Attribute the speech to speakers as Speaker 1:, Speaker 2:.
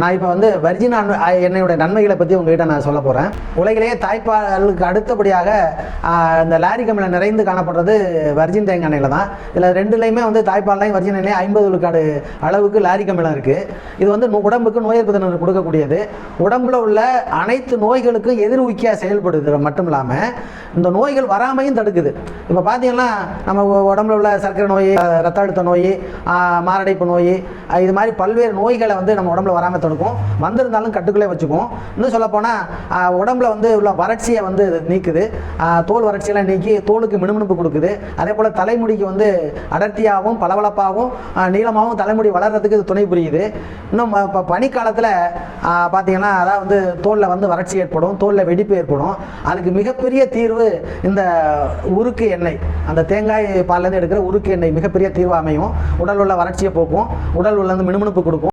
Speaker 1: நான் இப்போ வந்து வர்ஜின் எண்ணெயோட நன்மைகளை பற்றி உங்ககிட்ட நான் சொல்ல போகிறேன் உலகிலேயே தாய்ப்பாலுக்கு அடுத்தபடியாக இந்த லாரி கம்மில் நிறைந்து காணப்படுறது வர்ஜின் தேங்காய் எண்ணெயில் தான். இதில் ரெண்டுலேயுமே வந்து தாய்ப்பாலையும் வர்ஜின் எண்ணெய் ஐம்பது விழுக்காடு அளவுக்கு லாரி கம்பிலம் இருக்குது இது வந்து உடம்புக்கு நோய் எதிர்ப்பு கொடுக்கக்கூடியது. உடம்பில் உள்ள அனைத்து நோய்களுக்கும் எதிர்விக்கியாக செயல்படுது மட்டும் இல்லாமல் இந்த நோய்கள் வராமையும் தடுக்குது. இப்போ பார்த்தீங்கன்னா நம்ம உடம்புல உள்ள சர்க்கரை நோய் ரத்த அழுத்த நோய் மாரடைப்பு நோய் இது மாதிரி பல்வேறு நோய்களை வந்து நம்ம உடம்புல வராமல் தடுக்கும். வந்திருந்தாலும் கட்டுக்குள்ளே வச்சுக்கும் இன்னும் சொல்லப்போனால் உடம்புல வந்து உள்ள வறட்சியை வந்து நீக்குது. தோல் வறட்சியெல்லாம் நீக்கி தோலுக்கு மினுமினுப்பு கொடுக்குது. அதே போல் தலைமுடிக்கு வந்து அடர்த்தியாகவும் பளபளப்பாகவும் நீளமாகவும் தலைமுடி வளர்கிறதுக்கு இது துணை புரியுது. இன்னும் இப்போ பனிக்காலத்தில் பார்த்தீங்கன்னா அதாவது வந்து தோலில் வந்து வறட்சி ஏற்படும் தோலில் வெடிப்பு ஏற்படும். அதுக்கு மிகப்பெரிய தீர்வு இந்த உருக்கு எண்ணெய் அந்த தேங்காய் பால்லேருந்து எடுக்கிற உருக்கு எண்ணெய் மிகப்பெரிய தீர்வாமையும் உடல் உள்ள வறட்சியை போக்கும். உடல் உள்ள மினுமினுப்பு கொடுக்கும்.